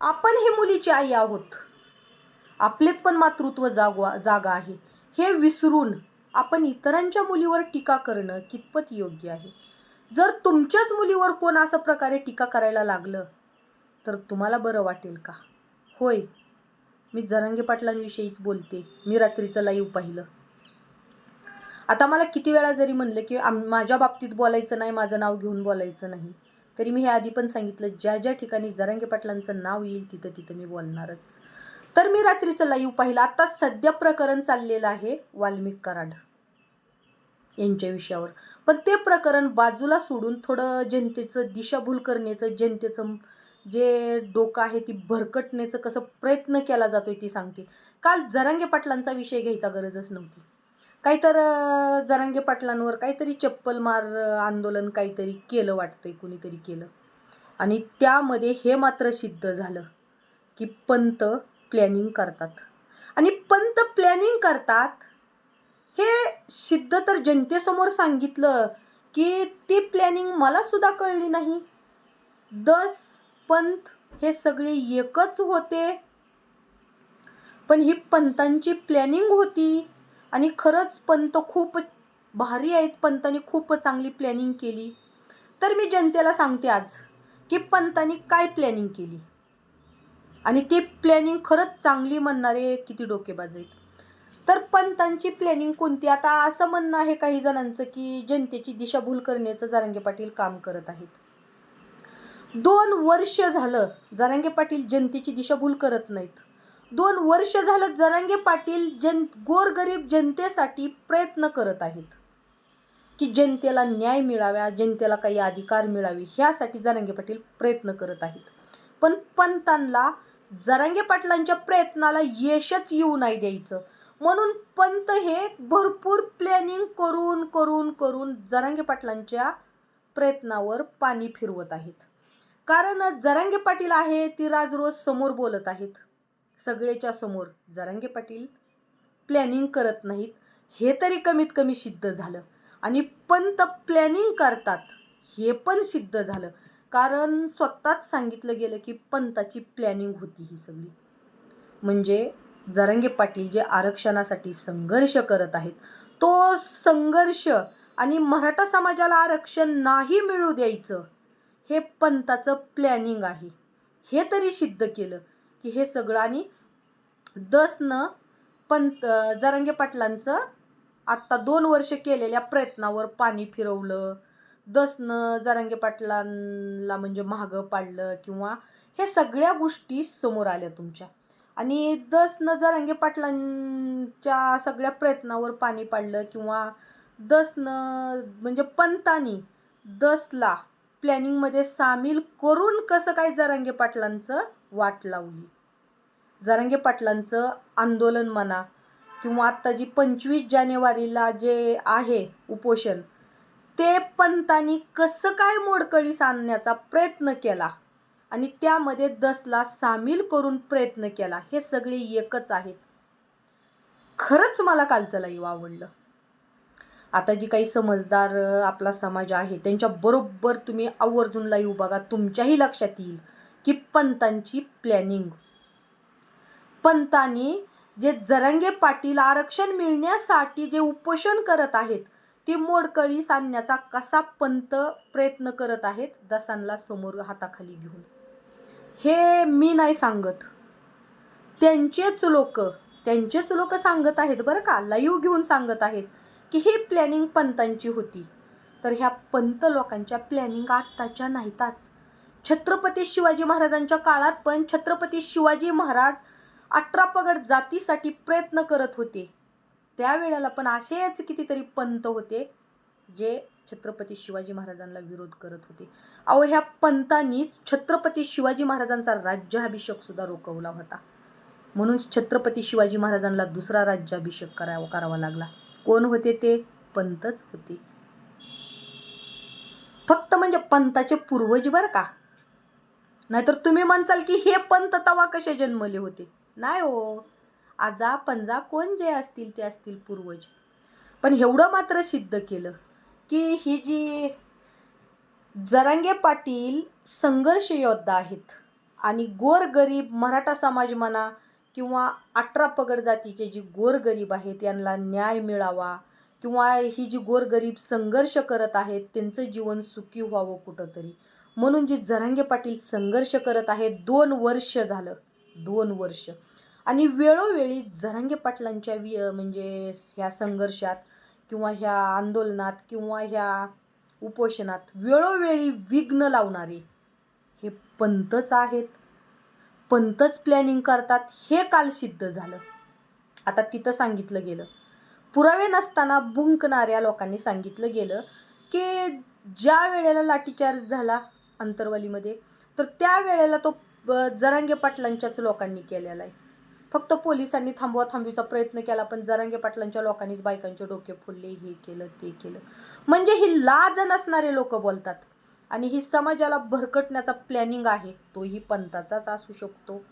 आपण ही मुलीची आई आहोत. आपलेत पण मातृत्व जागवा जागा आहे. हे विसरून आपण इतरांच्या मुलीवर टीका करणं कितपत योग्य आहे? जर तुमच्याच मुलीवर कोण असं प्रकारे टीका करायला लागलं तर तुम्हाला बरं वाटेल का? होय मी जरांगे पाटलांविषयीच बोलते. मी रात्रीचं लाईव्ह पाहिलं. आता मला किती वेळा जरी म्हणलं की आम माझ्या बाबतीत बोलायचं नाही माझं नाव घेऊन बोलायचं नाही. तरी मी हे आधी पण सांगितलं ज्या ज्या ठिकाणी जरांगे पाटलांचं नाव येईल तिथं तिथं मी बोलणारच. तर मी रात्रीचं लाईव्ह पाहिलं. आता सध्या प्रकरण चाललेलं आहे वाल्मिक कराड यांच्या विषयावर. पण ते प्रकरण बाजूला सोडून थोडं जनतेचं दिशाभूल करण्याचं जनतेचं जे डोकं आहे ती भरकटण्याचं कसं प्रयत्न केला जातोय ती सांगते. काल जरांगे पाटलांचा विषय घ्यायचा गरजच नव्हती. काहीतर जरांगे पाटलांवर काहीतरी चप्पल मार आंदोलन काहीतरी केलं वाटतंय कुणीतरी केलं. आणि त्यामध्ये हे मात्र सिद्ध झालं की पंत प्लॅनिंग करतात. आणि पंत प्लॅनिंग करतात हे सिद्ध तर जनतेसमोर सांगितलं की ती प्लॅनिंग मला सुद्धा कळली नाही. दस पंत हे सगळे एकच होते. पण ही पंतांची प्लॅनिंग होती. आणि खरंच पंत खूप भारी आहेत. पंतांनी खूप चांगली प्लॅनिंग केली. तर मी जनतेला सांगते आज की पंतांनी काय प्लॅनिंग केली? आणि ती प्लॅनिंग खरंच चांगली म्हणणारे किती डोकेबाज आहेत. तर पंतांची प्लॅनिंग कोणती? आता असं म्हणणं आहे काही जणांचं की जनतेची दिशाभूल करण्याचं जारंगे पाटील काम करत आहेत. दोन वर्ष झालं जारांगे पाटील जनतेची दिशाभूल करत नाहीत. दोन वर्ष झालं जरांगे पाटील जन गोरगरीब जनतेसाठी प्रयत्न करत आहेत. की जनतेला न्याय मिळाव्या जनतेला काही अधिकार मिळावे ह्यासाठी जरांगे पाटील प्रयत्न करत आहेत. पण पंतांना जरांगे पाटलांच्या प्रयत्नाला यशच येऊ नाही द्यायचं. म्हणून पंत हे भरपूर प्लॅनिंग करून करून करून जरांगे पाटलांच्या प्रयत्नावर पाणी फिरवत आहेत. कारण जरांगे पाटील आहे ती राज रोज समोर बोलत आहेत. सगळेच्या समोर जरांगे पाटील प्लॅनिंग करत नाहीत. हे तरी कमीत कमी सिद्ध झालं. आणि पंत प्लॅनिंग करतात. हे पण सिद्ध झालं. कारण स्वतःच सांगितलं गेलं की पंताची प्लॅनिंग होती ही सगळी. म्हणजे जरंगे पाटील जे आरक्षणासाठी संघर्ष करत आहेत तो संघर्ष आणि मराठा समाजाला आरक्षण नाही मिळू द्यायचं हे पंताचं प्लॅनिंग आहे. हे तरी सिद्ध केलं. की हे सगळं आणि दसनं पंत जरांगे पाटलांचं आत्ता दोन वर्ष केलेल्या प्रयत्नावर पाणी फिरवलं. दसनं जरांगे पाटलांना म्हणजे महागं पाडलं किंवा हे सगळ्या गोष्टी समोर आल्या तुमच्या. आणि दसनं जरांगे पाटलांच्या सगळ्या प्रयत्नावर पाणी पाडलं किंवा दसनं म्हणजे पंतानी दसला प्लॅनिंगमध्ये सामील करून कसं काय जरांगे पाटलांचं वाट लावली. जरांगे पाटलांचं आंदोलन म्हणा किंवा आत्ता जी पंचवीस जानेवारीला जे आहे उपोषण ते पंतांनी कसं काय मोडकळीस आणण्याचा प्रयत्न केला आणि त्यामध्ये दसला सामील करून प्रयत्न केला हे सगळे एकच आहेत. खरंच मला कालचं लाईव आवडलं. आता जी काही समजदार आपला समाज आहे त्यांच्या बरोबर तुम्ही आवर्जून लाईव्ह बघा तुमच्याही लक्षात येईल. की पंतांची प्लॅनिंग पंतांनी जे जरंगे पाटील आरक्षण मिळण्यासाठी जे उपोषण करत आहेत ते मोडकळीस आणण्याचा कसा पंत प्रयत्न करत आहेत दसांना समोर हाताखाली घेऊन. हे मी नाही सांगत. त्यांचेच लोक त्यांचेच लोक सांगत आहेत बरं का लाईव्ह घेऊन सांगत आहेत की ही प्लॅनिंग पंतांची होती. तर ह्या पंत लोकांच्या प्लॅनिंग आत्ताच्या नाहीताच. छत्रपती शिवाजी महाराजांच्या काळात पण छत्रपती शिवाजी महाराज अठरा पगड जातीसाठी प्रयत्न करत होते. त्यावेळेला पण असेच कितीतरी पंत होते जे छत्रपती शिवाजी महाराजांना विरोध करत होते. अहो ह्या पंतांनीच छत्रपती शिवाजी महाराजांचा राज्याभिषेक सुद्धा रोखवला होता. म्हणून छत्रपती शिवाजी महाराजांना दुसरा राज्याभिषेक करावा करावा लागला. कोण होते ते? पंतच होते. फक्त म्हणजे पंताचे पूर्वज बरं का? नाहीतर तुम्ही म्हणसाल की हे पंत तवा कसे जन्मले होते? नाही हो. आजा पंजा कोण जे असतील ते असतील पूर्वज. पण एवढं मात्र सिद्ध केलं की ही जी जरांगे पाटील संघर्ष योद्धा आहेत आणि गोरगरीब मराठा समाज म्हणा किंवा अठरा पगड जातीचे जी गोरगरीब आहेत यांना न्याय मिळावा किंवा ही जी गोरगरीब संघर्ष करत आहेत त्यांचं जीवन सुखी व्हावं कुठंतरी. म्हणून जी जरांगे पाटील संघर्ष करत आहे दोन वर्ष झालं. दोन वर्ष. आणि वेळोवेळी जरांगे पाटलांच्या वि म्हणजे ह्या संघर्षात किंवा ह्या आंदोलनात किंवा ह्या उपोषणात वेळोवेळी विघ्न लावणारे हे पंतच आहेत. पंतच प्लॅनिंग करतात. हे काल सिद्ध झालं. आता तिथं सांगितलं गेलं. पुरावे नसताना भुंकणाऱ्या लोकांनी सांगितलं गेलं की ज्या वेळेला लाठीचार्ज झाला अंतरवालीमध्ये. तर त्या वेळेला तो जरांगे पाटलांच्याच लोकांनी केलेला आहे. फक्त पोलिसांनी थांबवा थांबवीचा प्रयत्न केला पण जरांगे पाटलांच्या लोकांनीच बायकांचे डोके फोडले हे केलं ते केलं. म्हणजे ही लाज नसणारे लोक बोलतात. आणि ही समाजाला भरकटण्याचा प्लॅनिंग आहे तोही पंथाचाच असू शकतो.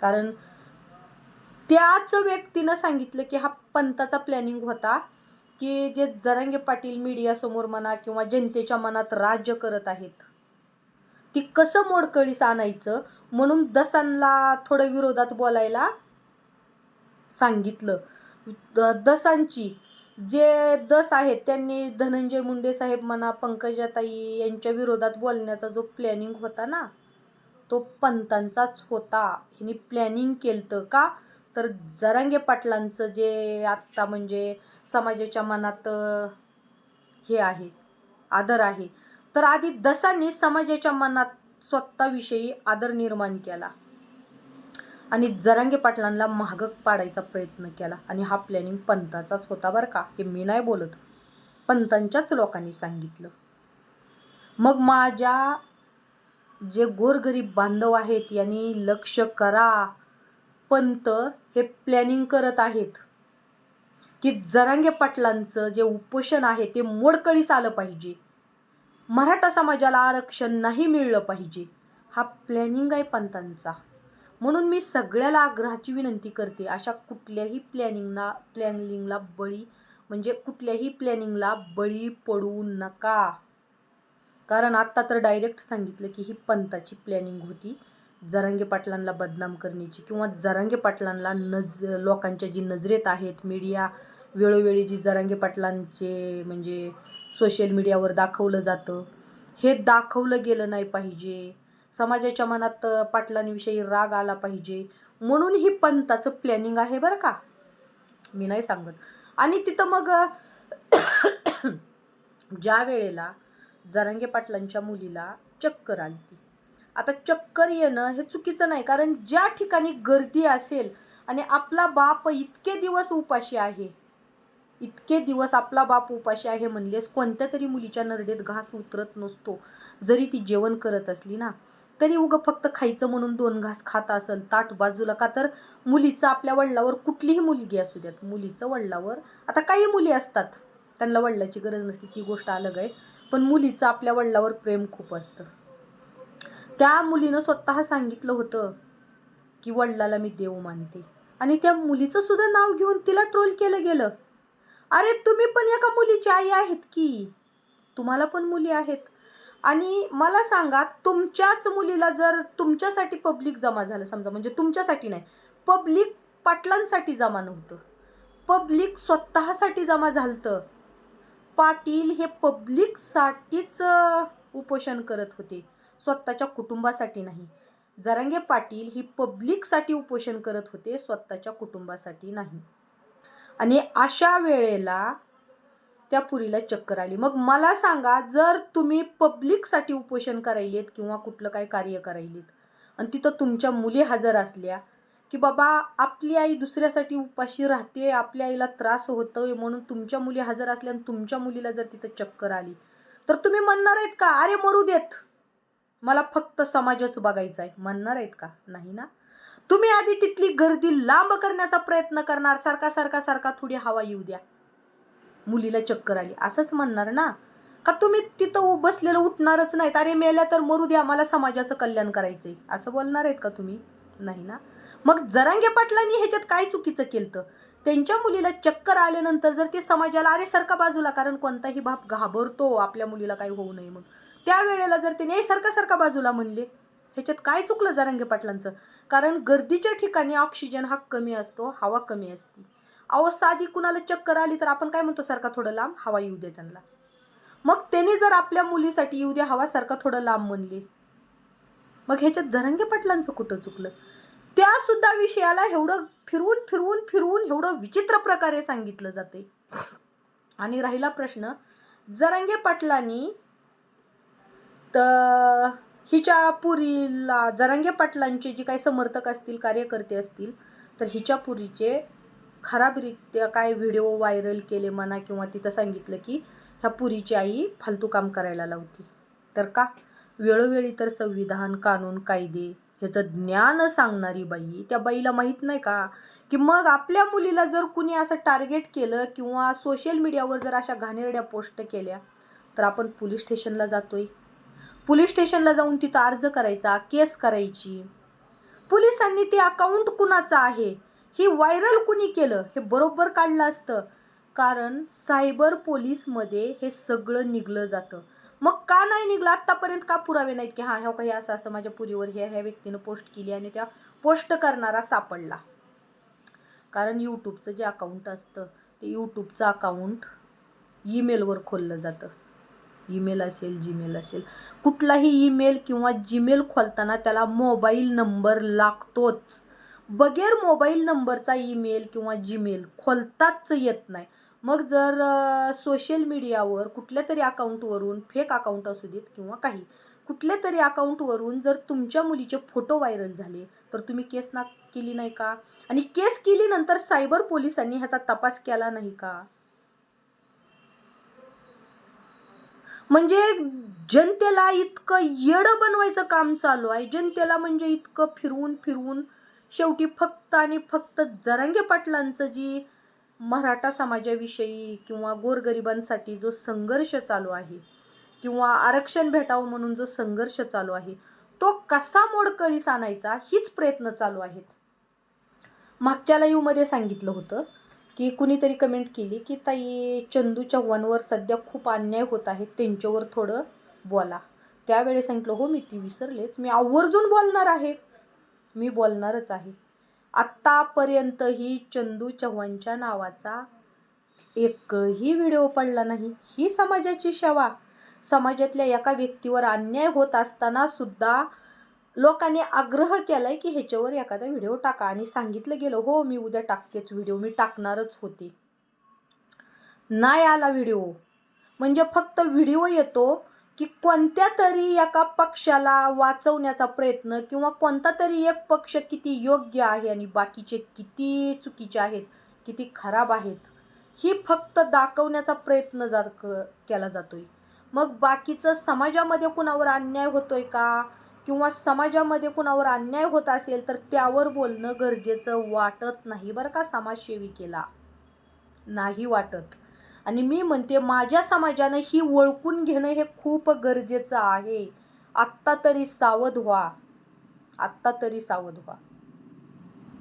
कारण त्याच व्यक्तीनं सांगितलं की हा पंथाचा प्लॅनिंग होता की जे जरांगे पाटील मीडियासमोर म्हणा किंवा जनतेच्या मनात राज्य करत आहेत ती कसं मोडकळीस आणायचं म्हणून दसांना थोडं विरोधात बोलायला सांगितलं. द- दसांची जे दस आहेत त्यांनी धनंजय मुंडे साहेब म्हणा पंकजाताई यांच्या विरोधात बोलण्याचा जो प्लॅनिंग होता ना तो पंतांचाच होता. ह्यांनी प्लॅनिंग केलं का? तर जरांगे पाटलांचं जे आत्ता म्हणजे समाजाच्या मनात हे आहे आदर आहे तर आधी दसांनी समाजाच्या मनात स्वतःविषयी आदर निर्माण केला. आणि जरांगे पाटलांना महागक पाडायचा प्रयत्न केला. आणि हा प्लॅनिंग पंताचाच होता बरं का हे मी नाही बोलत. पंतांच्याच लोकांनी सांगितलं. मग माझ्या जे गोरगरीब बांधव आहेत यांनी लक्ष करा. पंत हे प्लॅनिंग करत आहेत. की जरांगे पाटलांचं जे उपोषण आहे ते मोडकळीस आलं पाहिजे. मराठा समाजाला आरक्षण नाही मिळलं पाहिजे हा प्लॅनिंग आहे पंतांचा. म्हणून मी सगळ्याला आग्रहाची विनंती करते अशा कुठल्याही प्लॅनिंगना प्लॅनिंगला बळी म्हणजे कुठल्याही प्लॅनिंगला बळी पडू नका. कारण आत्ता तर डायरेक्ट सांगितलं की ही पंताची प्लॅनिंग होती. जरांगे पाटलांना बदनाम करण्याची किंवा जरांगे पाटलांना नज लोकांच्या जी नजरेत आहेत मीडिया वेळोवेळी जी जरांगे पाटलांचे म्हणजे सोशल मीडियावर दाखवलं जातं. हे दाखवलं गेलं नाही पाहिजे. समाजाच्या मनात पाटलांविषयी राग आला पाहिजे. म्हणून ही पंताचं प्लॅनिंग आहे बरं का? मी नाही सांगत. आणि तिथं मग ज्या वेळेला जरांगे पाटलांच्या मुलीला चक्कर आलती. आता चक्कर येणं हे चुकीचं नाही कारण ज्या ठिकाणी गर्दी असेल आणि आपला बाप इतके दिवस उपाशी आहे इतके दिवस आपला बाप उपाशी आहे म्हणलेस कोणत्या तरी मुलीच्या नरडेत घास उतरत नसतो जरी ती जेवण करत असली ना. तरी उगं फक्त खायचं म्हणून दोन घास खात असेल ताट बाजूला का तर मुलीचं आपल्या वडिलावर कुठलीही मुलगी असू द्यात. मुलीचं वडिलावर आता काही मुली असतात त्यांना वडिलाची गरज नसते ती गोष्ट अलग आहे पण मुलीचं आपल्या वडिलावर प्रेम खूप असतं. त्या मुलीनं स्वतः सांगितलं होतं की वडिलाला मी देव मानते. आणि त्या मुलीचं सुद्धा नाव घेऊन तिला ट्रोल केलं गेलं. अरे तुम्ही पण एका मुलीची आई आहेत की? तुम्हाला पण मुली आहेत. आणि मला सांगा तुमच्याच मुलीला जर तुमच्यासाठी पब्लिक जमा झालं समजा म्हणजे तुमच्यासाठी नाही पब्लिक पाटलांसाठी जमा नव्हतं. पब्लिक स्वतःसाठी जमा झालतं. पाटील हे पब्लिकसाठीच उपोषण करत होते. स्वतःच्या कुटुंबासाठी नाही. जरांगे पाटील ही पब्लिकसाठी उपोषण करत होते स्वतःच्या कुटुंबासाठी नाही. आणि अशा वेळेला त्या पुरीला चक्कर आली. मग मला सांगा जर तुम्ही पब्लिकसाठी उपोषण करायलेत किंवा कुठलं काय कार्य करायलेत आणि तिथं तुमच्या मुली हजर असल्या की बाबा आपली आई दुसऱ्यासाठी उपाशी राहते आपल्या आईला त्रास होतोय म्हणून तुमच्या मुली हजर असल्या आणि तुमच्या मुलीला जर तिथं चक्कर आली तर तुम्ही म्हणणार आहेत का अरे मरू देत. मला फक्त समाजच बघायचा आहे म्हणणार आहेत का? नाही ना? तुम्ही आधी तिथली गर्दी लांब करण्याचा प्रयत्न करणार. सारखा सारखा सारखा थोडी हवा येऊ द्या. मुलीला चक्कर आली. असंच म्हणणार ना? का तुम्ही तिथं उ- बसलेलं उठणारच नाहीत. अरे मेल्या तर मरू द्या. मला समाजाचं कल्याण करायचंय. असं बोलणार आहेत का तुम्ही? नाही ना? मग जरांगे पाटलांनी ह्याच्यात काय चुकीचं केलं त्यांच्या मुलीला चक्कर आल्यानंतर जर ते समाजाला अरे सारखा बाजूला कारण कोणताही बाप घाबरतो. आपल्या मुलीला काही होऊ नये मग त्यावेळेला जर त्याने सारखा सारखा बाजूला म्हणले ह्याच्यात काय चुकलं जरांगे पाटलांचं? कारण गर्दीच्या ठिकाणी ऑक्सिजन हा कमी असतो हवा कमी असते. अहो साधी कुणाला चक्कर आली तर आपण काय म्हणतो सारखा थोडं लांब? हवा येऊ दे त्यांना. मग त्याने जर आपल्या मुलीसाठी येऊ दे हवा सारखा थोडं लांब म्हणली. मग ह्याच्यात जरंगे पाटलांचं कुठं चुकलं? त्या सुद्धा विषयाला एवढं फिरवून फिरवून फिरवून एवढं विचित्र प्रकारे सांगितलं जाते. आणि राहिला प्रश्न जरंगे पाटलांनी तर हिच्या पुरीला जरांगे पाटलांचे जे काही समर्थक असतील कार्यकर्ते असतील तर हिच्या पुरीचे खराबरित्या काय व्हिडिओ व्हायरल केले म्हणा किंवा तिथं सांगितलं की ह्या पुरीची आई फालतू काम करायला लावती. तर का? वेळोवेळी तर संविधान कानून कायदे ह्याचं ज्ञान सांगणारी बाई त्या बाईला माहीत नाही का? की मग आपल्या मुलीला जर कुणी असं टार्गेट केलं किंवा सोशल मीडियावर जर अशा घाणेरड्या पोस्ट केल्या तर आपण पोलीस स्टेशनला जातोय. पोलीस स्टेशनला जाऊन तिथं अर्ज करायचा केस करायची. पोलिसांनी ते अकाउंट कुणाचं आहे? हे व्हायरल कुणी केलं? हे बरोबर काढलं असतं. कारण सायबर पोलीसमध्ये हे सगळं निघलं जातं. मग का नाही निघलं? आत्तापर्यंत का पुरावे नाहीत की हां ह्या हो, काही असं असं माझ्या पुरीवर हे ह्या व्यक्तीनं पोस्ट केली आणि त्या पोस्ट करणारा सापडला. कारण यूट्यूबचं जे अकाउंट असतं ते यूट्यूबचं अकाउंट ईमेलवर खोललं जातं. ईमेल असेल जीमेल असेल कुठलाही ईमेल किंवा जीमेल खोलताना त्याला मोबाईल नंबर लागतोच. बगैर मोबाईल नंबरचा ईमेल किंवा जीमेल खोलताच येत नाही. मग जर सोशल मीडियावर कुठल्या तरी अकाउंटवरून फेक अकाउंट असू देत किंवा काही कुठल्या तरी अकाउंटवरून जर तुमच्या मुलीचे फोटो व्हायरल झाले तर तुम्ही केस ना केली नाही का? आणि केस केली नंतर सायबर पोलिसांनी ह्याचा तपास केला नाही का? म्हणजे जनतेला इतकं येडं बनवायचं काम चालू आहे. जनतेला म्हणजे इतकं फिरवून फिरवून शेवटी फक्त आणि फक्त जरांगे पाटलांचं जी मराठा समाजाविषयी किंवा गोरगरिबांसाठी जो संघर्ष चालू आहे किंवा आरक्षण भेटावं म्हणून जो संघर्ष चालू आहे तो कसा मोडकळीस आणायचा हीच प्रयत्न चालू आहेत. मागच्या लाईव्हमध्ये सांगितलं होतं की कुणीतरी कमेंट केली की ताई चंदू चव्हाणवर सध्या खूप अन्याय होत आहे त्यांच्यावर थोडं बोला. त्यावेळेस सांगितलं हो मी ती विसरलेच. मी आवर्जून बोलणार आहे. मी बोलणारच आहे. आत्तापर्यंतही चंदू चव्हाणच्या नावाचा एकही व्हिडिओ पडला नाही. ही समाजाची सेवा. समाजातल्या एका व्यक्तीवर अन्याय होत असताना सुद्धा लोकांनी आग्रह केलाय की ह्याच्यावर एखादा व्हिडिओ टाका. आणि सांगितलं गेलं हो मी उद्या टाकतेच व्हिडिओ मी टाकणारच होते. नाही आला व्हिडिओ. म्हणजे फक्त व्हिडिओ येतो की कोणत्या तरी एका पक्षाला वाचवण्याचा प्रयत्न किंवा कोणता तरी एक पक्ष किती योग्य आहे आणि बाकीचे किती चुकीचे आहेत किती खराब आहेत ही फक्त दाखवण्याचा प्रयत्न जा क केला जातोय. मग बाकीचं समाजामध्ये कुणावर अन्याय होतोय का? किंवा समाजामध्ये कुणावर अन्याय होत असेल तर त्यावर बोलणं गरजेचं वाटत नाही. बरं का? समाजसेविकेला नाही वाटत. आणि मी म्हणते माझ्या समाजानं ही ओळखून घेणं हे खूप गरजेचं आहे. आत्ता तरी सावध व्हा. आत्ता तरी सावध व्हा.